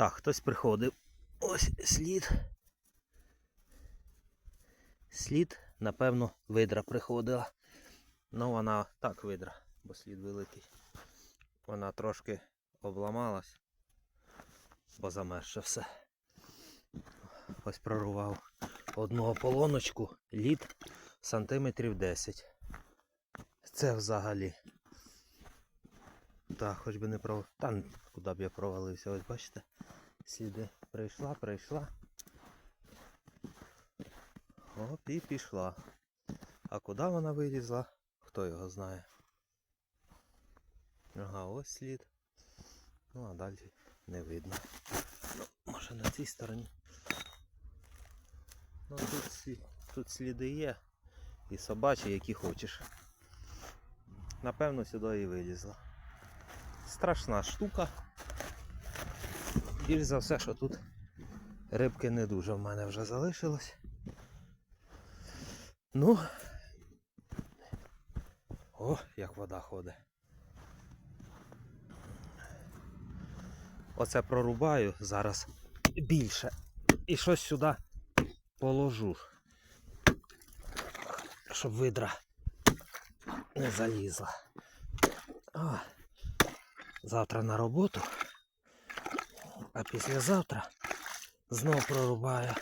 Так, хтось приходив. Ось слід. Слід, напевно, видра приходила. Ну, вона так видра, бо слід великий. Вона трошки обламалась, бо замерше все. Ось прорвав одну ополоночку, лід сантиметрів 10. Це взагалі. Так, хоч би не пров... Та куди б я провалився, ось бачите. Сліди прийшла, прийшла. Оп, і пішла. А куди вона вилізла, хто його знає. Ага, ось слід. Ну а далі не видно. Ну, може на цій стороні. Ну тут, тут сліди є. І собачі, які хочеш. Напевно, сюди і вилізла. Страшна штука. Більш за все, що тут рибки не дуже в мене вже залишилось. Ну. О, як вода ходить. Оце прорубаю зараз більше. І щось сюди положу. Щоб видра не залізла. О, завтра на роботу. А післязавтра знов прорубаю.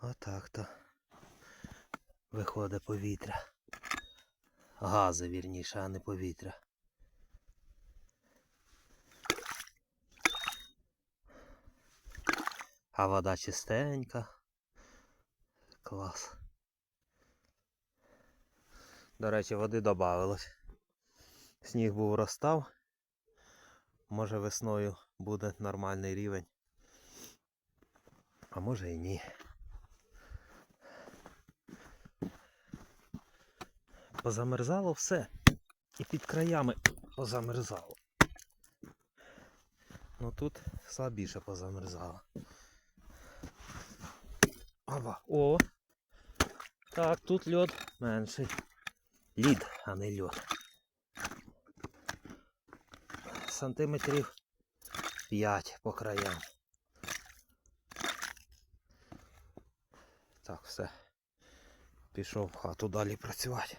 Отак то виходить повітря. Гази, вірніше, а не повітря. А вода чистенька. Клас. До речі, води додавалось. Сніг був розстав. Може весною буде нормальний рівень. А може і ні. Позамерзало все. І під краями позамерзало. Ну тут слабіше позамерзало. Ава. О! Так, тут льод менший. Лід, а не льод. Сантиметрів 5 по краям. Так, все. Пішов в хату далі працювати.